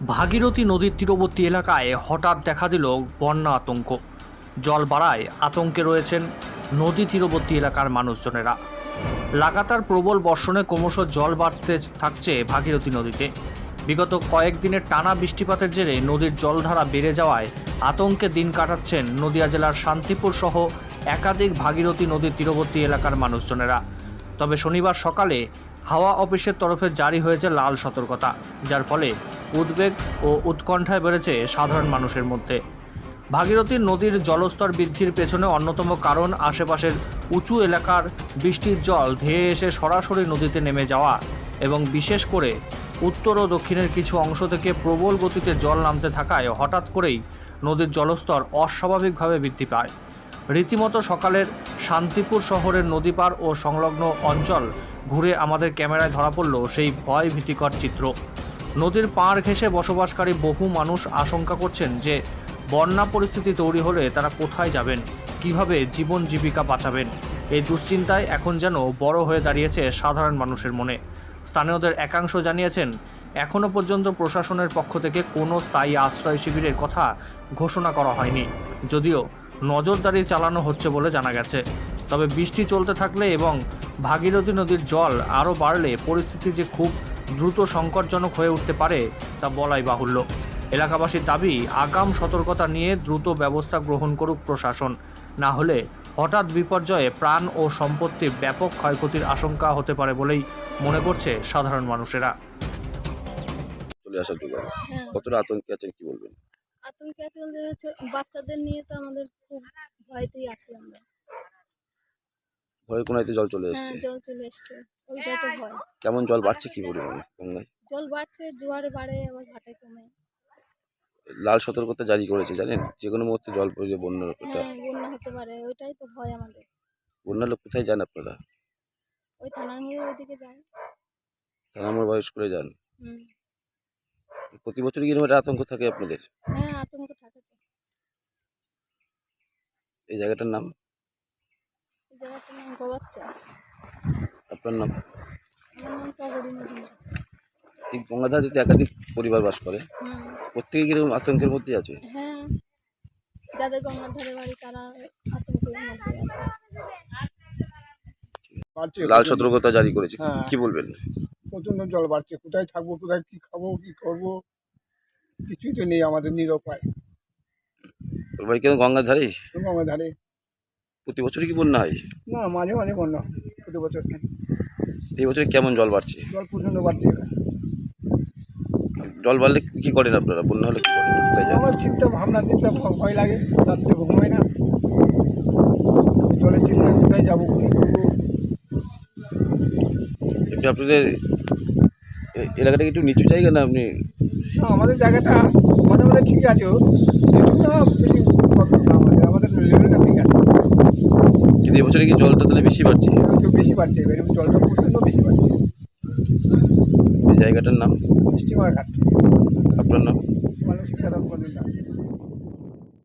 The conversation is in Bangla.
ভাগীরথী নদীর তীরবর্তী এলাকায় হঠাৎ দেখা দিল বন্যা আতঙ্ক। জল বাড়ায় আতঙ্কে রয়েছেন নদী তীরবর্তী এলাকার মানুষজনেরা। লাগাতার প্রবল বর্ষণে ক্রমশ জল বাড়তে থাকছে ভাগীরথী নদীতে। বিগত কয়েকদিনের টানা বৃষ্টিপাতের জেরে নদীর জলধারা বেড়ে যাওয়ায় আতঙ্কে দিন কাটাচ্ছেন নদিয়া জেলার শান্তিপুর সহ একাধিক ভাগীরথী নদীর তীরবর্তী এলাকার মানুষজনেরা। তবে শনিবার সকালে হাওয়া অফিসের তরফে জারি হয়েছে লাল সতর্কতা, যার ফলে উদ্বেগ ও উৎকণ্ঠায় বেড়েছে সাধারণ মানুষের মধ্যে। ভাগীরথী নদীর জলস্তর বৃদ্ধির পেছনে অন্যতম কারণ আশেপাশের উঁচু এলাকার বৃষ্টির জল ধেয়ে এসে সরাসরি নদীতে নেমে যাওয়া এবং বিশেষ করে উত্তর ও দক্ষিণের কিছু অংশ থেকে প্রবল গতিতে জল নামতে থাকায় হঠাৎ করেই নদীর জলস্তর অস্বাভাবিকভাবে বৃদ্ধি পায়। রীতিমতো সকালের শান্তিপুর শহরের নদী পার ও সংলগ্ন অঞ্চল ঘুরে আমাদের ক্যামেরায় ধরা পড়ল সেই ভয় ভীতিকর চিত্র। নদীর পাড় ঘেঁষে বসবাসকারী বহু মানুষ আশঙ্কা করছেন যে বন্যা পরিস্থিতি তৈরি হলে তারা কোথায় যাবেন, কীভাবে জীবন জীবিকা বাঁচাবেন। এই দুশ্চিন্তায় এখন যেন বড় হয়ে দাঁড়িয়েছে সাধারণ মানুষের মনে। স্থানীয়দের একাংশ জানিয়েছেন এখনও পর্যন্ত প্রশাসনের পক্ষ থেকে কোনো স্থায়ী আশ্রয় শিবিরের কথা ঘোষণা করা হয়নি। যদিও নজরদারি চালানো হচ্ছে বলে জানা গেছে। তবে বৃষ্টি চলতে থাকলে এবং ভাগীরথী নদীর জল আরও বাড়লে পরিস্থিতি যে খুব দ্রুত সংকটজনক হয়ে উঠতে পারে তা বলাই বাহুল্য। এলাকাবাসীর দাবি আগাম সতর্কতা নিয়ে দ্রুত ব্যবস্থা গ্রহণ করুক প্রশাসন। না হলে হঠাৎ বিপর্যয়ে প্রাণ ও সম্পত্তির ব্যাপক ক্ষয়ক্ষতির আশঙ্কা হতে পারে বলেই মনে করছে সাধারণ মানুষেরা। চলে আসার জন্য হ্যাঁ। কতটা আতঙ্কে আছেন কি বলবেন? আতঙ্কে আছে বলতে হচ্ছে বাচ্চাদের নিয়ে তো আমাদের খুব ভয়তেই আছি আমরা। ভয়ের কোনাইতে জল চলে হ্যাঁ এসছে। জল চলে এসছে। ওইটাই তো ভয় কেমন জল বাড়ছে কি পরিমাণে গঙ্গায়? জল বাড়ছে জোয়ারে বাড়ে আবার ভাটায় কমে। লাল সতর্কতা জারি করেছে জানেন? যে কোনো মুহূর্তে জল পড়ে বন্যার কথা হ্যাঁ বন্যা হতে পারে ওইটাই তো ভয় আমাদের। বন্যার লোক কোথায় যান আপনারা? ওই থানার মোড়ের ওইদিকে যায় থানামোর বয়স করে যান? হুম। প্রতি বছরই কি এরকম আতঙ্ক থাকে আপনাদের? হ্যাঁ আতঙ্ক থাকে তো। এই জায়গাটার নাম? এই জায়গাটার নাম গোবাচ্চা আপনার নাম? এই গঙ্গাধারীতে একাধিক পরিবার বাস করে হুম প্রত্যেকে কীরকম আতঙ্কের মধ্যে আছে? হ্যাঁ। যাদের গঙ্গার বাড়ি তারা আতঙ্কের মধ্যে আছে। বাড়ছে লাল। সতর্কতা জারি করেছে। হ্যাঁ। কি বলবেন? প্রচণ্ড জল বাড়ছে। কোথায় থাকব কোথায় কি খাব কি করব? কিছুই তো নেই আমাদের নিরুপায় ওর বাড়ি কেন গঙ্গার ধারে গঙ্গা ধারে প্রতি বছরই কি বন্যা হয়? না মাঝে মাঝে বন্যা প্রতি বছর। নেই। এই বছরে কেমন জল বাড়ছে? জল প্রচণ্ড বাড়ছে। জল বাড়লে কি করেন আপনারা? বন্যা হলে কি করেন? কোথায় যান? আমার চিন্তা ভাবনা চিন্তা ভয় লাগে। রাত্রে ঘুম হয় না। জলের চিন্তা কোথায় যাব কি করব? এমনি আপনাদের এলাকাটা একটু নিচু জায়গা না আপনি? আমাদের জায়গাটা মাঝে মাঝে ঠিক আছে। বেশি না আমাদের আমাদের লেভেলটা ঠিক আছে কিন্তু এবছরে কি জলটা তাহলে বেশি বাড়ছে? একটু বেশি বাড়ছে এবার জলটা প্রচণ্ড বেশি বাড়ছে। এই জায়গাটার নাম? স্টিমার ঘাট। আপনার নাম? মানসিক মানে